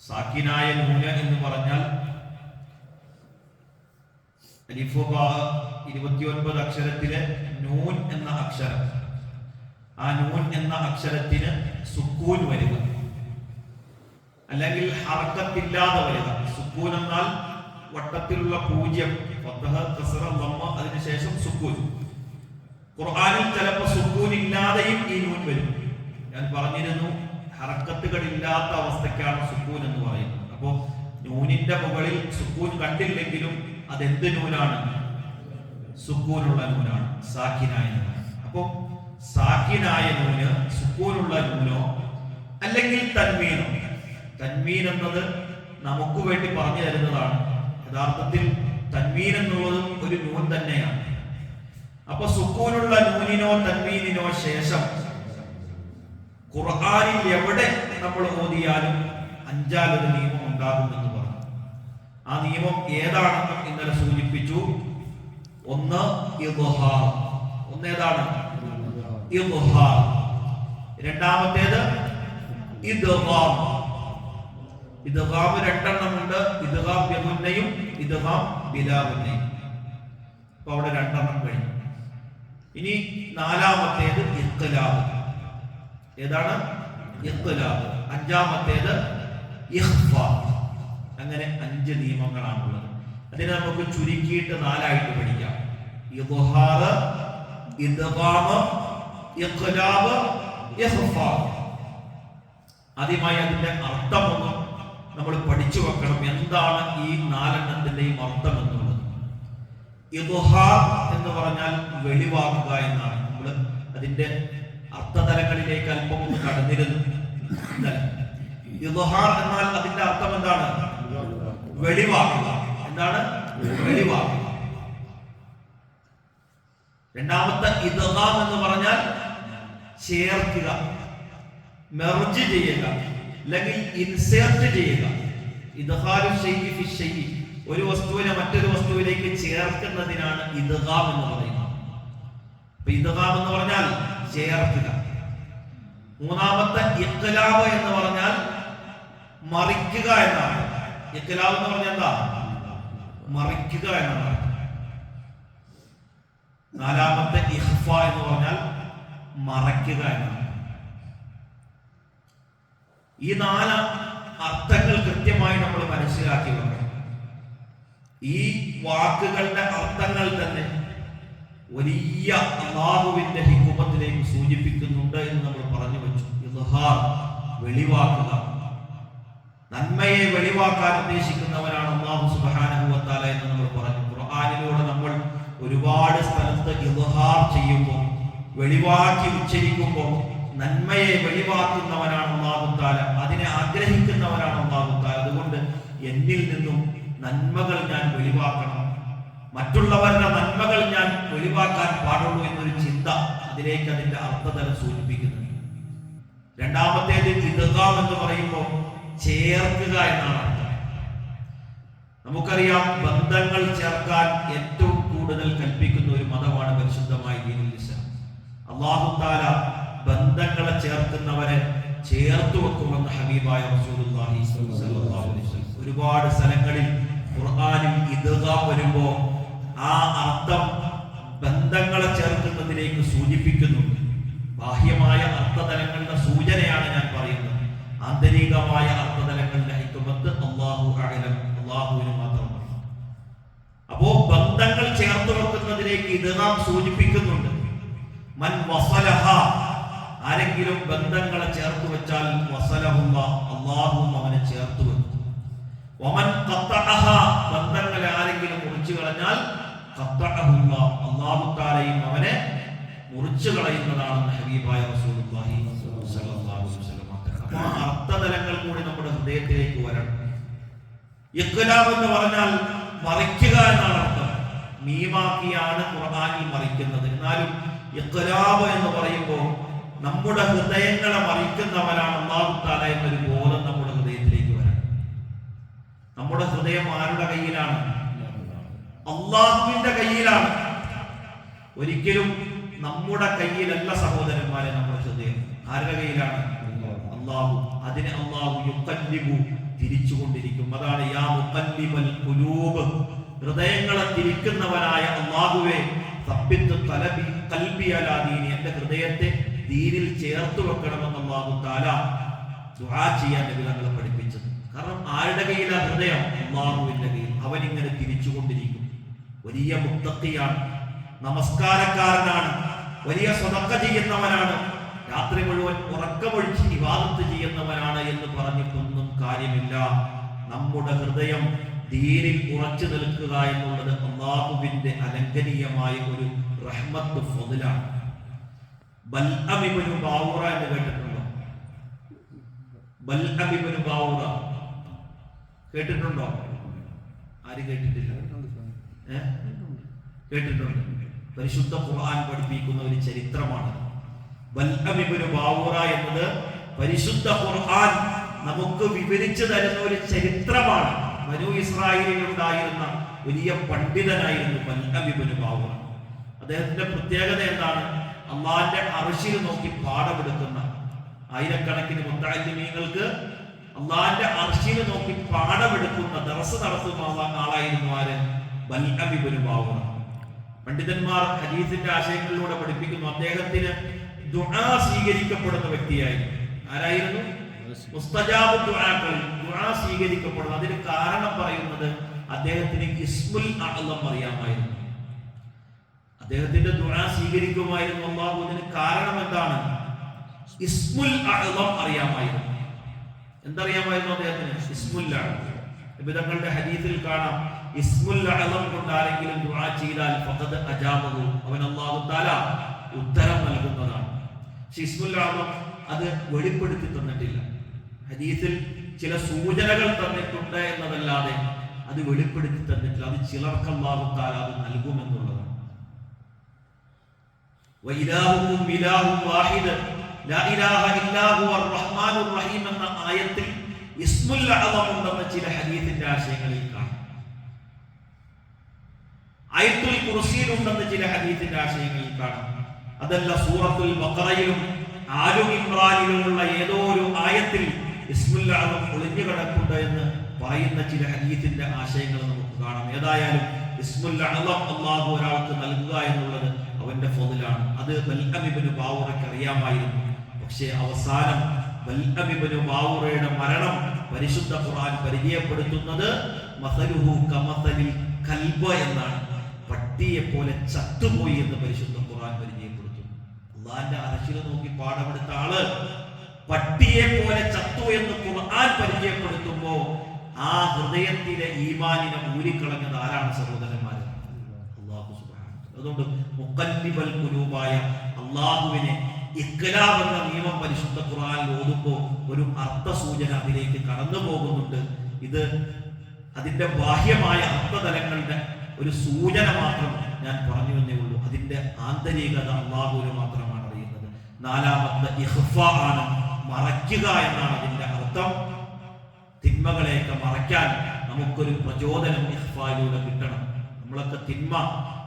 സാക്കിനായ നൂന എന്ന് പറഞ്ഞാൽ ഇരുപത്തിയൊൻപത് അക്ഷരത്തിലെ നൂൻ എന്ന അക്ഷരം. ആ നൂൻ എന്ന അക്ഷരത്തിന് സുക്കൂൻ വരിക. അല്ലെങ്കിൽ ഹർക്കത്തില്ലാതെ വരിക. സുക്കൂൻ എന്നാൽ വട്ടത്തിലുള്ള പൂജ്യം. അതിനുശേഷം സുക്കൂൻ. ഖുർആനിൽ ചിലപ്പോൾ സുക്കൂൻ ഇല്ലാതെയും ഈ നൂൻ വരും. ഞാൻ പറഞ്ഞിരുന്നു ഹറക്കത്തുകൾ ഇല്ലാത്ത അവസ്ഥയ്ക്കാണ് സുക്കൂൻ എന്ന് പറയുന്നത്. അപ്പോ നൂനിന്റെ മുകളിൽ സുക്കൂൻ കണ്ടില്ലെങ്കിലും അതെന്ത് നൂനാണ് സുക്കൂനുള്ള നൂനാണ് സാഖിനായ നൂന അപ്പോ സാഖിനായ നൂന് സുക്കൂനുള്ള നൂനോ അല്ലെങ്കിൽ തന്മീനോ തന്മീൻ എന്നത് നമുക്ക് വേണ്ടി പറഞ്ഞു തരുന്നതാണ്. യഥാർത്ഥത്തിൽ തന്മീൻ എന്നുള്ളതും ഒരു നൂൻ തന്നെയാണ്. അപ്പൊ സുക്കൂനുള്ള നൂനിനോ തന്മീനിനോ ശേഷം ഖുർആനിൽ എവിടെ നമ്മൾ ഓതിയാലും അഞ്ചാലൊരു നിയമം ഉണ്ടാകുമെന്ന് പറഞ്ഞു. ആ നിയമം ഏതാണെന്ന് ഇന്നലെ സൂചിപ്പിച്ചു. ഒന്ന് ഇദ്ഹാർ ഒന്ന് ഏതാണ് രണ്ടാമത്തേത് ഇദ്ഹാം രണ്ടെണ്ണം രണ്ടെണ്ണമുണ്ട്. ഇദ്ഹാം ബിഗുന്നയും ഇദ്ഹാം ബിലാമുന്നയും അപ്പൊ അവിടെ രണ്ടെണ്ണം കഴിഞ്ഞു. ഇനി നാലാമത്തേത് ഇഖ്ലാബ് ഏതാണ്? അഞ്ചാമത്തേത് അങ്ങനെ അഞ്ച് നിയമങ്ങളാണുള്ളത്. അതിനെ നമുക്ക് ചുരുക്കിയിട്ട് നാലായിട്ട് പഠിക്കാം. ഇഖ്ലാബ് ആദ്യമായി അതിന്റെ അർത്ഥമൊന്നും നമ്മൾ പഠിച്ചു വെക്കണം. എന്താണ് ഈ നാലെണ്ണത്തിന്റെയും അർത്ഥം എന്നുള്ളത് എന്ന് പറഞ്ഞാൽ വെളിവാക്കുക എന്നാണ്. നമ്മൾ അതിന്റെ അർത്ഥതലങ്ങളിലേക്ക് അല്പം ഒന്ന് കടന്നിരുന്നു. എന്നാൽ അതിന്റെ അർത്ഥം എന്താണ്? വെളിവാക്കുക എന്താണ്? വെളിവാക്കുക രണ്ടാമത്തെ ഇദ്ഹാം എന്ന് പറഞ്ഞാൽ ചേർക്കുക മെർജ് ചെയ്യുക അല്ലെങ്കിൽ ഇൻസേർട്ട് ചെയ്യുക. ഇദ്ഹാരു ഷൈഇ ഫി ഷൈഇ ഒരു വസ്തുവിനെ മറ്റൊരു വസ്തുവിലേക്ക് ചേർക്കുന്നതിനാണ് ഇദ്ഗാം എന്ന് പറയുന്നത്. ഇതഹാം എന്ന് പറഞ്ഞാൽ ചേർക്കുക മൂന്നാമത്തെ ഇഖ്ലാബ് എന്ന് പറഞ്ഞാൽ മറിക്കുക എന്നാണ്. ഇഖ്ലാബ് എന്ന് പറഞ്ഞാൽ എന്താ? മറിക്കുക എന്നാണ്. നാലാമത്തെ ഇഹ്ഫ എന്ന് പറഞ്ഞാൽ മറയ്ക്കുക എന്നാണ്. ഈ നാല് അർത്ഥങ്ങൾ കൃത്യമായി നമ്മൾ മനസ്സിലാക്കി വെക്കണം ഈ വാക്കുകളുടെ അർത്ഥങ്ങൾ തന്നെ വലിയ അള്ളാഹുവിന്റെ ഹിക്കുമത്തിലേക്ക് സൂചിപ്പിക്കുന്നുണ്ട് എന്ന് നമ്മൾ പറഞ്ഞു വെച്ചു. വെളിവാക്കുക. നന്മയെ വെളിവാക്കാൻ ഉദ്ദേശിക്കുന്നവരാണ് അള്ളാഹു സുബാനുഭവത്താല എന്ന് നമ്മൾ പറഞ്ഞു. ഖുർആാനിലൂടെ നമ്മൾ ഒരുപാട് സ്ഥലത്ത് ഇഹാർ ചെയ്യുമ്പോൾ വെളിവാക്കി ഉച്ചരിക്കുമ്പോൾ നന്മയെ വെളിവാക്കുന്നവനാണ് അള്ളാഹു താല അതിനെ ആഗ്രഹിക്കുന്നവനാണ് അള്ളാഹു താല അതുകൊണ്ട് എന്നിൽ നിന്നും നന്മകൾ ഞാൻ വെളിവാക്കണം. മറ്റുള്ളവരുടെ നന്മകൾ ഞാൻ ഒഴിവാക്കാൻ പാടുള്ളൂ എന്നൊരു ചിന്ത അതിലേക്ക് അതിന്റെ അർത്ഥതല സൂചിപ്പിക്കുന്നു. രണ്ടാമത്തേത് ഇതുകാം എന്ന് പറയുമ്പോൾ ചേർക്കുക എന്നാണ് അർത്ഥം. നമുക്കറിയാം ബന്ധങ്ങൾ ചേർക്കാൻ ഏറ്റവും കൂടുതൽ കൽപ്പിക്കുന്ന ഒരു മതമാണ് പരിശുദ്ധമായ ഇസ്ലാം. അള്ളാഹു താല ബന്ധങ്ങളെ ചേർക്കുന്നവരെ ചേർത്ത് വെക്കുമെന്ന് ഹബീബായ റസൂലുള്ളാഹി ഒരുപാട് സ്ഥലങ്ങളിൽ ഖുർആനിൽ ഇദ്ഗാം വരുമ്പോൾ ആ അർത്ഥം ബന്ധങ്ങളെ ചേർക്കുന്നതിലേക്ക് സൂചിപ്പിക്കുന്നുണ്ട് ബാഹ്യമായ അർത്ഥതലങ്ങളുടെ സൂചനയാണ് ഞാൻ പറയുന്നത്. ആന്തരികമായ അർത്ഥതലങ്ങളുടെ ഹിക്കുമത്ത് അള്ളാഹു അഅലം അള്ളാഹുവിന് മാത്രം. അപ്പോ ബന്ധങ്ങൾ ചേർത്ത് വെക്കുന്നതിലേക്ക് ഇത് നാം സൂചിപ്പിക്കുന്നുണ്ട്. മൻ വസലഹ ആരെങ്കിലും ബന്ധങ്ങളെ ചേർത്ത് വെച്ചാൽ അള്ളാഹും അവനെ ചേർത്ത് വെക്കും. ബന്ധങ്ങളെ ആരെങ്കിലും മുറിച്ചു കളഞ്ഞാൽ ഖത്തഅഹുള്ള അള്ളാഹു താലയും അവനെ മുറിച്ചു കളയുന്നതാണെന്ന് ഹബീബായ റസൂലുള്ളാഹി സ്വല്ലല്ലാഹു അലൈഹി വസല്ലം അപ്പോൾ ആ അർത്ഥതലങ്ങൾ കൂടി നമ്മുടെ ഹൃദയത്തിലേക്ക് വരണം. ഇഖ്ലാബ് എന്ന് പറഞ്ഞാൽ മറിക്കുക എന്നാണ് അർത്ഥം. മീമാക്കിയാണ് ഖുർആനിൽ മറിക്കുന്നത്. എന്നാലും ഇഖ്ലാബ് എന്ന് പറയുമ്പോൾ നമ്മുടെ ഹൃദയങ്ങളെ മറിക്കുന്നവനാണ് അള്ളാഹു താല എന്നൊരു ബോധം നമ്മുടെ ഹൃദയത്തിലേക്ക് വരണം. നമ്മുടെ ഹൃദയം ആരുടെ കയ്യിലാണ്? അള്ളാഹുവിന്റെ കയ്യിലാണ്. ഒരിക്കലും നമ്മുടെ കയ്യിലല്ല സഹോദരന്മാരെ നമ്മൾ ഹൃദയം. ആരുടെ കയ്യിലാണ്? അള്ളാഹു. അതിനെ അള്ളാഹു യുക്കല്ലിബു തിരിച്ചുകൊണ്ടിരിക്കും. അതാണ് യാ മുക്കല്ലിബൽ കുലൂബ് ഹൃദയങ്ങളെ തിരിക്കുന്നവനായ അള്ളാഹുവെ തപ്പിത്ത് തലബി കൽബിയലാദീനി എന്റെ ഹൃദയത്തെ ദീനിൽ ചേർത്ത് വെക്കണമെന്ന് അള്ളാഹു താല ദുആ ചെയ്യാൻ നബി തങ്ങളെ പഠിപ്പിച്ചത്. കാരണം ആരുടെ കയ്യിലാണ് ഹൃദയം? അള്ളാഹുവിന്റെ കയ്യിൽ. അവൻ ഇങ്ങനെ തിരിച്ചുകൊണ്ടിരിക്കും. വലിയ മുത്തക്കിയാണ്. നമസ്കാരക്കാരനാണ്. വലിയ സ്വതക്ക ചെയ്യുന്നവനാണ്. രാത്രി മുഴുവൻ ഉറക്കമൊഴിച്ച് വിവാദത്ത് ചെയ്യുന്നവനാണ് എന്ന് പറഞ്ഞിട്ടൊന്നും കാര്യമില്ല. നമ്മുടെ ഹൃദയം ദീനിൽ ഉറച്ചു നിൽക്കുക എന്നുള്ളത് അള്ളാഹുവിന്റെ അലംഘനീയമായ ഒരു റഹ്മത്ത് ഫൊതിലാണ്. ബൽഅബിബനു ബാവുറ എന്ന് കേട്ടിട്ടുണ്ടോ? ബൽഅബിബനു ബാവുറ. കേട്ടിട്ടുണ്ടോ? ആര് കേട്ടിട്ടില്ല? കേട്ടിട്ടുണ്ട്. പരിശുദ്ധ ഖുർആൻ പഠിപ്പിക്കുന്ന ഒരു ചരിത്രമാണ്. ബൽഅമിബിനു ബാവുറ എന്നത് പരിശുദ്ധ ഖുർആൻ നമുക്ക് വിവരിച്ചു തരുന്ന ഒരു ചരിത്രമാണ്. മനു ഇസ്രായേലിൽ ഉണ്ടായിരുന്ന വലിയ പണ്ഡിതനായിരുന്നു ബൽഅമിബിനു ബാവൂറ. അദ്ദേഹത്തിന്റെ പ്രത്യേകത എന്താണ്? അള്ളാന്റെ അറിശിൽ നോക്കി പാഠമെടുക്കുന്ന ആയിരക്കണക്കിന് മുത്താലിമീങ്ങൾക്ക് അള്ളാന്റെ അറിശിൽ നോക്കി പാഠമെടുക്കുന്ന ദറസ് നടത്തുന്ന ആളായിരുന്നു ആര്? പണ്ഡിതന്മാർ ഹദീസിന്റെ ആശയങ്ങളിലൂടെ പഠിപ്പിക്കുന്നു അദ്ദേഹത്തിന് ദുആ സ്വീകരിക്കപ്പെടുന്ന വ്യക്തിയായി ആരായിരുന്നു? മുസ്തജാബ് ദുആക്കൾ. ദുആ സ്വീകരിക്കപ്പെടുന്നു. അതിന് കാരണം പറയുന്നത് അദ്ദേഹത്തിന് ഇസ്മുൽ അഅ്ലം അറിയാമായിരുന്നു. അദ്ദേഹത്തിന്റെ ദുആ സ്വീകരിക്കുമായിരുന്നു അള്ളാഹു അതിന് കാരണം എന്താണ്? ഇസ്മുൽ അഅ്ലം അറിയാമായിരുന്നു. എന്തറിയാമായിരുന്നു അദ്ദേഹത്തിന്? ഇസ്മുൽ അഅ്ലം. ഹദീസിൽ കാണാം. ഇസ്മുൽ അലം കൊണ്ട് ആരെങ്കിലും ദുആ ചെയ്താൽ ഫഖദ് അജാബഹു. അവൻ അല്ലാഹു തആല ഉത്തരം നൽകുന്നതാണ്. പക്ഷെ ഇസ്മുൽ അലം അത് വെളിപ്പെടുത്തി തന്നിട്ടില്ല. ഹദീസിൽ ചില സൂചനകൾ തന്നിട്ടുണ്ട് എന്നതല്ലാതെ അത് വെളിപ്പെടുത്തി തന്നിട്ടില്ല. അത് ചിലർക്ക് അല്ലാഹു തആല അത് നൽകുമെന്നുള്ളതാണ്. വൈലാഹുവും ഇലാഹും വാഹിദ്. ഇലാഹ ഇല്ലാ ഹുവർ റഹ്മാനുർ റഹീം എന്ന ആയത്തിൽ ഇസ്മുൽ അലം ഉണ്ടെന്ന ചില ഹദീസിന്റെ ആശയങ്ങളിൽ ഉണ്ടെന്ന് ചില ഹദീസിന്റെ ആശയങ്ങളിൽ കാണാം. അതല്ല സൂറത്തുൽ ബഖറയിലും ആലു ഇമ്രാനിലുമുള്ള ഏതോ ഒരു ആയത്തിൽ അഅ്ലം ഒളിഞ്ഞു കിടപ്പുണ്ട് എന്ന് പറയുന്ന ചില ഹദീത്തിന്റെ ആശയങ്ങൾ നമുക്ക് കാണാം. ഏതായാലും അള്ളാഹു ഒരാൾക്ക് നൽകുക എന്നുള്ളത് അവന്റെ ഫോണിലാണ് അത് ബൽഹമിബിന് ബാവുറയ്ക്ക് അറിയാമായിരുന്നു. പക്ഷേ അവസാനം ബൽഹമിബിന് ബാവുറയുടെ മരണം പരിശുദ്ധ ഖുർആൻ പരിചയപ്പെടുത്തുന്നത് മസലുഹു കമസലിൽ കൽബ എന്നാണ്. പട്ടിയെ പോലെ ചത്തുപോയി എന്ന് പരിശുദ്ധ ഖുർആൻ പരിചയപ്പെടുത്തു അള്ളാന്റെ അരശില നോക്കി പാഠമെടുത്ത ആൾ പട്ടിയെ പോലെ ചത്തു എന്ന് ഖുർആൻ പരിചയപ്പെടുത്തുമ്പോ ആ ഹൃദയത്തിലെ ഈമാനിനെ ഊരിക്കളഞ്ഞത് ആരാണ് സഹോദരന്മാർ അള്ളാഹു അതുകൊണ്ട് മുക്കല്ലിബൽ കുലൂബായ അള്ളാഹുവിനെ എന്ന നിയമം പരിശുദ്ധ ഖുർആനിൽ ഓതുമ്പോൾ ഒരു അർത്ഥ സൂചന അതിലേക്ക് കടന്നു പോകുന്നുണ്ട് ഇത് അതിന്റെ ബാഹ്യമായ അർത്ഥതലങ്ങളുടെ ഒരു സൂചന മാത്രം ഞാൻ പറഞ്ഞു എന്നേ ഉള്ളൂ. അതിന്റെ ആന്തരികത അള്ളാഹുവിന് മാത്രമാണ് അറിയുന്നത്. നാലാമത്തെ ഇഹ്ഫ ആണ് മറയ്ക്കുക എന്നാണ് അതിന്റെ അർത്ഥം. തിന്മകളെയൊക്കെ മറയ്ക്കാൻ നമുക്കൊരു പ്രചോദനം ഇഹ്ഫായിലൂടെ കിട്ടണം. നമ്മളൊക്കെ തിന്മ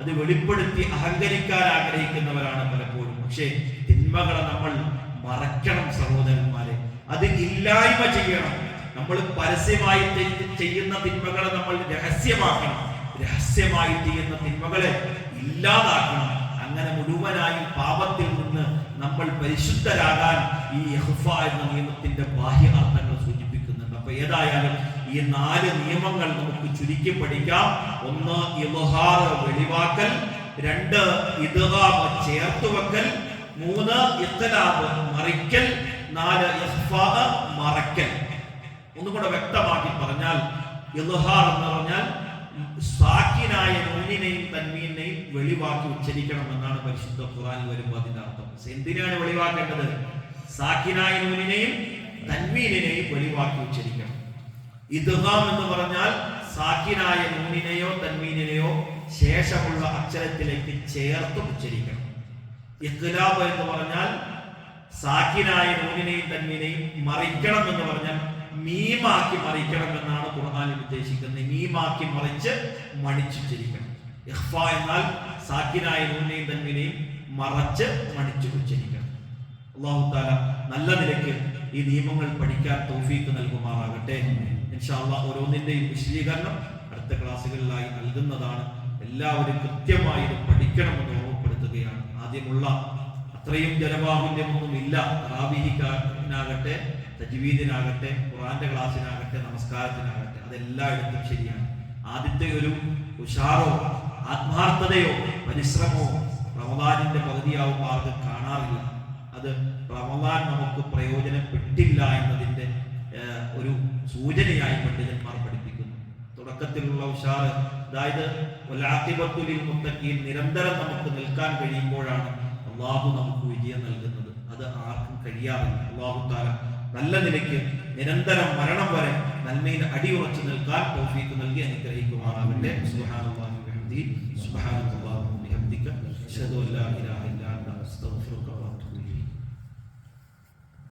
അത് വെളിപ്പെടുത്തി അഹങ്കരിക്കാൻ ആഗ്രഹിക്കുന്നവരാണ് പലപ്പോഴും. പക്ഷേ തിന്മകളെ നമ്മൾ മറയ്ക്കണം സഹോദരന്മാരെ. അത് ഇല്ലായ്മ ചെയ്യണം. നമ്മൾ പരസ്യമായി ചെയ്യുന്ന തിന്മകളെ നമ്മൾ രഹസ്യമാക്കണം. രഹസ്യമായി ചെയ്യുന്ന തിന്മകളെ ഇല്ലാതാക്കണം. അങ്ങനെ മുഴുവനായി പാപത്തിൽ നിന്ന് നമ്മൾ പരിശുദ്ധരാകാൻ ഈ യഹ്ഫ എന്ന നിയമത്തിന്റെ ബാഹ്യ അർത്ഥങ്ങൾ സൂചിപ്പിക്കുന്നുണ്ട്. അപ്പൊ ഏതായാലും ഈ നാല് നിയമങ്ങൾ നമുക്ക് ചുരുക്കി പഠിക്കാം. ഒന്ന് ഇൽഹാർ വെളിവാക്കൽ. രണ്ട് ഇതുഹാബ് ചേർത്ത് വെക്കൽ മൂന്ന് ഇത്തലാബ് മറിക്കൽ. നാല് മറക്കൽ ഒന്നുകൂടെ വ്യക്തമാക്കി പറഞ്ഞാൽ ഇൽഹാർ എന്ന് പറഞ്ഞാൽ സാക്കിനായ നൂനിനെയും തന്മീനെയും വെളിവാക്കി ഉച്ചരിക്കണം എന്നാണ് പരിശുദ്ധ ഖുറാൻ വരുമ്പോൾ അതിന്റെ അർത്ഥം. എന്തിനാണ് വെളിവാക്കേണ്ടത്? സാക്കിനായ നൂനിനെയും തന്മീനെയും വെളിവാക്കി ഉച്ചരിക്കണം. ഇദ്ഹാം എന്ന് പറഞ്ഞാൽ സാക്കിനായ നൂനിനെയോ തന്മീനെയോ ശേഷമുള്ള അക്ഷരത്തിലേക്ക് ചേർത്ത് ഉച്ചരിക്കണം. ഇഖ്ലാബ് എന്ന് പറഞ്ഞാൽ സാക്കിനായ നൂനിനെയും തന്മീനെയും മറിക്കണം എന്ന് പറഞ്ഞാൽ മീമാക്കി മറിക്കണം എന്നാണ് ഖുർആാനിൽ ഉദ്ദേശിക്കുന്നത്. മീമാക്കി മറിച്ച് മണിച്ചുച്ചരിക്കണം. ഇഹ്ഫ എന്നാൽ സാക്കിനായ നൂനെയും തന്നിനെയും മറച്ച് മണിച്ചു ഉച്ചരിക്കണം അള്ളാഹു താല നല്ല നിലയ്ക്ക് ഈ നിയമങ്ങൾ പഠിക്കാൻ തോഫീക്ക് നൽകുമാറാകട്ടെ. ഇൻഷാല്ല ഓരോന്നിന്റെയും വിശദീകരണം അടുത്ത ക്ലാസ്സുകളിലായി നൽകുന്നതാണ്. എല്ലാവരും കൃത്യമായി പഠിക്കണമെന്ന് ഓർമ്മപ്പെടുത്തുകയാണ്. ആദ്യമുള്ള അത്രയും ജനബാഹുല്യമൊന്നും ഇല്ല റാബിഹിക്കാനാകട്ടെ തജ്വീദിനാകട്ടെ ഖുറാന്റെ ക്ലാസ്സിനാകട്ടെ നമസ്കാരത്തിനാകട്ടെ അതെല്ലായിടത്തും ശരിയാണ്. ആദ്യത്തെ ഒരു ഉഷാറോ ആത്മാർത്ഥതയോ പരിശ്രമമോ റമദാനിന്റെ പകുതിയാവുമ്പോൾ ആർക്കും കാണാറില്ല. അത് റമദാൻ നമുക്ക് പ്രയോജനപ്പെട്ടില്ല എന്നതിന്റെ ഒരു സൂചനയായി പണ്ഡിതന്മാർ പഠിപ്പിക്കുന്നു. തുടക്കത്തിലുള്ള ഉഷാറ് അതായത് വലാത്തിബത്തുലിൽ മുത്തക്കിയിൽ നിരന്തരം നമുക്ക് നിൽക്കാൻ കഴിയുമ്പോഴാണ് അള്ളാഹു നമുക്ക് വിജയം നൽകുന്നത്. അത് ആർക്കും കഴിയാറില്ല. അള്ളാഹു താല നല്ല നിലയ്ക്ക് നിരന്തരം മരണം വരെ നന്മയിൽ അടി ഉറച്ചു നിൽക്കാൻ തോഫീക്ക് നൽകി ഇലാഹ ഇല്ലാ അൻത അസ്തഗ്ഫിറുക